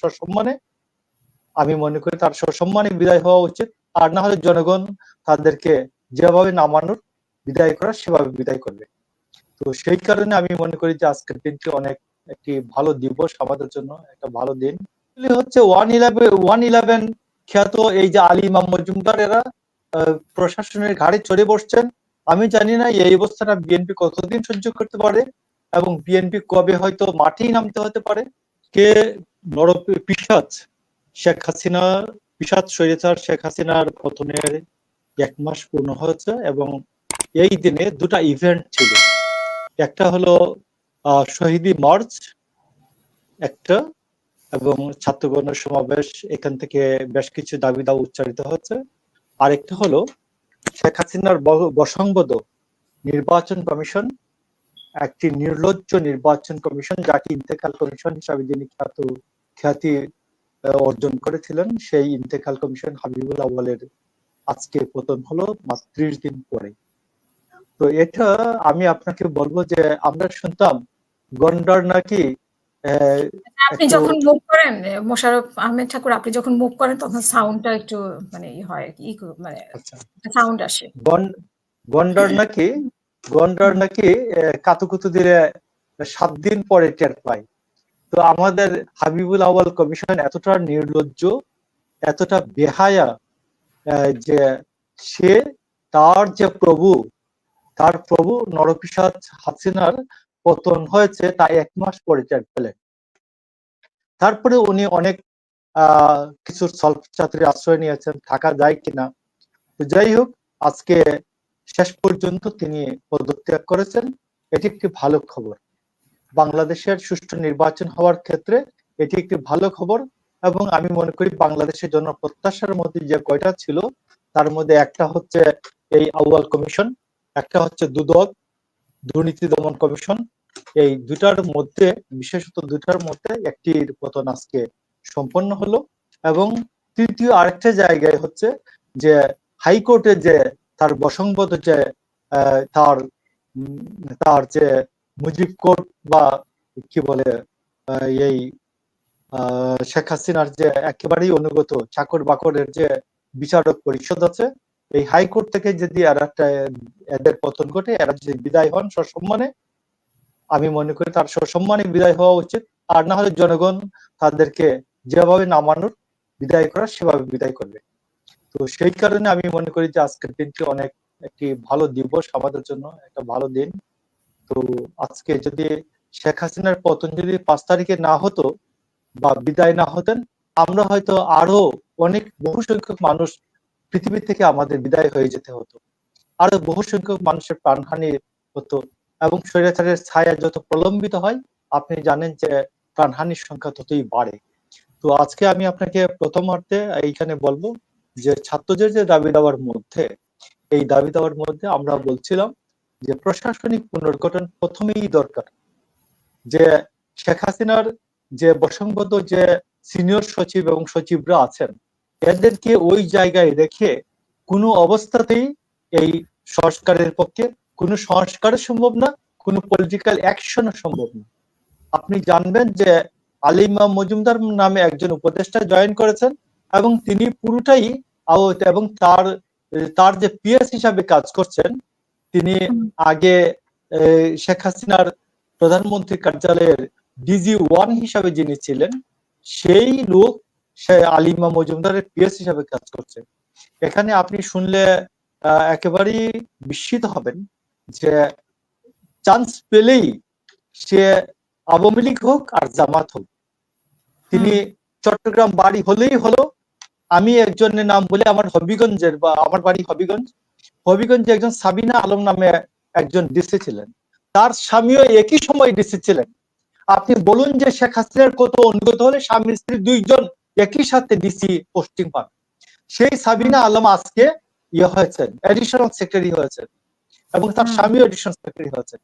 সসম্মানে, আমি মনে করি তার সসম্মানে বিদায় হওয়া উচিত। আর না হলে জনগণ তাদেরকে যেভাবে নামানোর বিদায় করা সেভাবে বিদায় করবে। তো সেই কারণে আমি মনে করি যে আজকের দিনটি অনেক একটি ভালো দিবস আমাদের জন্য, একটা ভালো দিন। হচ্ছে ওয়ান ইলেভেন ওয়ান ইলেভেন খ্যাত এই যে আলী ইমাম মজুমদার, এরা প্রশাসনের ঘাড়ে চড়ে বসছেন। আমি জানি না এই অবস্থাটা বিএনপি কতদিন সহ্য করতে পারে এবং বিএনপি কবে হয়তো মাঠেই নামতে হতে পারে। কে বড় পিসাচ শেখ হাসিনা পিসাচ স্বৈরাচার শেখ হাসিনার পতনের এক মাস পূর্ণ হয়েছে এবং এই দিনে দুটা ইভেন্ট ছিল। একটা হলো শহীদি মার্চ একটা, এবং ছাত্রগণের সমাবেশ, এখান থেকে বেশ কিছু দাবি দাওয়া উচ্চারিত হচ্ছে আরেকটা হলো, শেখ হাসিনার বসংবদ নির্বাচন কমিশন একটি নির্লজ্জ নির্বাচন কমিশন যাকে ইন্তেকাল কমিশন হিসাবে যিনি খ্যাত খ্যাতি অর্জন করেছিলেন সেই ইন্তেকাল কমিশন হাবিবুল আউয়ালের আজকে পতন হলো মাত্র ত্রিশ দিন পরে। তো এটা আমি আপনাকে বলব যে আমরা শুনতাম গন্ডার নাকি আপনি যখন মুভ করেন মোশাররফ আহমেদ ঠাকুর আপনি যখন মুভ করেন তখন সাউন্ডটা একটু মানে হয় মানে আচ্ছা। সাউন্ড আসে। গন্ডার নাকি গন্ডার নাকি কাতুকুতু দিলে সাত দিন পরে টের পায়। তো আমাদের হাবিবুল আওয়াল কমিশন এতটা নির্লজ্জ, এতটা বেহায়া যে সে তার যে প্রভু, তার প্রভু নরপিসাচ হাসিনার পতন হয়েছে তা এক মাস পরে টের পেলেন। তারপরে উনি অনেক কিছু স্বল্প ছাত্রী আশ্রয় নিয়েছেন, থাকা যায় কিনা। যাই হোক, আজকে শেষ পর্যন্ত তিনি পদত্যাগ করেছেন। এটি একটি ভালো খবর। বাংলাদেশের সুষ্ঠু নির্বাচন হওয়ার ক্ষেত্রে এটি একটি ভালো খবর এবং আমি মনে করি বাংলাদেশের জন্য প্রত্যাশার মধ্যে যে কয়টা ছিল, তার মধ্যে একটা হচ্ছে এই আউয়াল কমিশন, একটা হচ্ছে দুদক, দুর্নীতি দমন কমিশন। এই দুটার মধ্যে, বিশেষত দুটার মধ্যে একটি পতন আজকে সম্পন্ন হলো এবং তৃতীয় আরেকটা জায়গায় হচ্ছে যে হাইকোর্টে যে তার বসংবদ যে তার তার যে মুজিব কোর্ট বা কি বলে এই শেখ হাসিনার যে একেবারেই অনুগত চাকর বাকরের যে বিচারক পরিষদ আছে, এই হাইকোর্ট থেকে যদি আর একটা এদের পতন ঘটে, এরা যদি বিদায় হন সসম্মানে, আমি মনে করি তার সসম্মানে বিদায় হওয়া উচিত। আর না হলে জনগণ তাদেরকে যেভাবে নামানোর বিদায় করা সেভাবে বিদায় করবে। তো সেই কারণে আমি মনে করি যে আজকের দিনটি অনেক একটি ভালো দিবস আমাদের জন্য, একটা ভালো দিন। তো আজকে যদি শেখ হাসিনার পতন যদি পাঁচ তারিখে না হতো বা বিদায় না হতেন, আমরা হয়তো আরও অনেক বহু সংখ্যক মানুষ পৃথিবী থেকে আমাদের বিদায় হয়ে যেতে হতো। আরও বহু সংখ্যক মানুষের প্রাণহানি হতো এবং স্বৈরাচারের ছায়া যত প্রলম্বিত হয়, আপনি জানেন যে প্রাণহানির সংখ্যা ততই বাড়ে। তো আজকে আমি আপনাকে প্রথমার্ধে এইখানে বলব যে ছাত্রদের যে দাবি দেওয়ার মধ্যে, এই দাবি দেওয়ার মধ্যে আমরা বলছিলাম যে প্রশাসনিক পুনর্গঠন প্রথমেই দরকার। যে শেখ হাসিনার যে বসংবদ্ধ যে সিনিয়র সচিব এবং সচিবরা আছেন, এদেরকে ওই জায়গায় রেখে কোনো অবস্থাতেই এই সংস্কারের পক্ষে কোনো সংস্কার সম্ভব না, কোনো পলিটিক্যাল অ্যাকশনও সম্ভব না। আপনি জানবেন যে আলিমা মজুমদার নামে একজন উপদেষ্টা জয়েন করেছেন এবং তিনি পুরোটাই আউট এবং তার তার যে পিএস হিসাবে কাজ করছেন তিনি আগে শেখ হাসিনার প্রধানমন্ত্রী কার্যালয়ের ডিজি ওয়ান হিসাবে যিনি ছিলেন সেই লোক সে আলিমা মজুমদারের পিএস হিসাবে কাজ করছে। এখানে আপনি শুনলে একেবারেই বিস্মিত হবেন যে চান্স পেলেই সে আওয়ামী লীগ হোক আর জামাত হোক। তিনি চট্টগ্রাম বাড়ি হলেই হলো আমি একজনের নাম বলে আমার হবিগঞ্জের বা আমার বাড়ি হবিগঞ্জ। হবিগঞ্জে একজন সাবিনা আলম নামে একজন ডিসি ছিলেন। তার স্বামীও একই সময় ডিসি ছিলেন। আপনি বলুন যে শেখ হাসিনার কত অনুগত হলে স্বামী স্ত্রী দুইজন একই সাথে ডিসি পোস্টিং পান। সেই সাবিনা আলম আজকে ইয়ে হয়েছেন এডিশনাল সেক্রেটারি হয়েছেন এবং তার। স্বামীও এডিশনাল সেক্রেটারি হয়েছেন।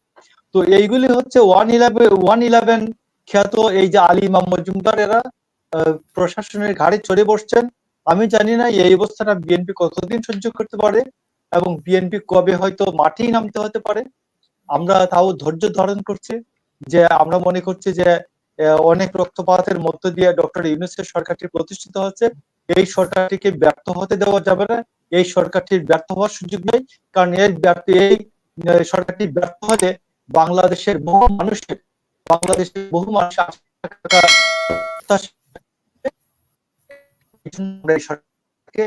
তো এইগুলি হচ্ছে ওয়ান ইলেভেন ওয়ান ইলেভেন খ্যাত এই যে আলী ইমাম মজুমদার এরা প্রশাসনের ঘাড়ে চড়ে বসছেন। আমি জানি না এই অবস্থাটা বিএনপি কতদিন সহ্য করতে পারে এবং বিএনপি কবে হয়তো মাঠেই নামতে হতে পারে। আমরা তাও ধৈর্য ধারণ করছি যে, আমরা মনে করছি যে অনেক রক্তপাতের মধ্য দিয়ে ডক্টর ইউনুসের সরকারটি প্রতিষ্ঠিত হচ্ছে এই সরকারটিকে ব্যর্থ হতে দেওয়া যাবে না। এই সরকারটির ব্যর্থ হওয়ার সুযোগ নেই। কারণ এই ব্যর্থ, এই সরকারটি ব্যর্থ হলে বাংলাদেশের বহু মানুষের, বাংলাদেশের বহু মানুষ আমরা এই সরকারকে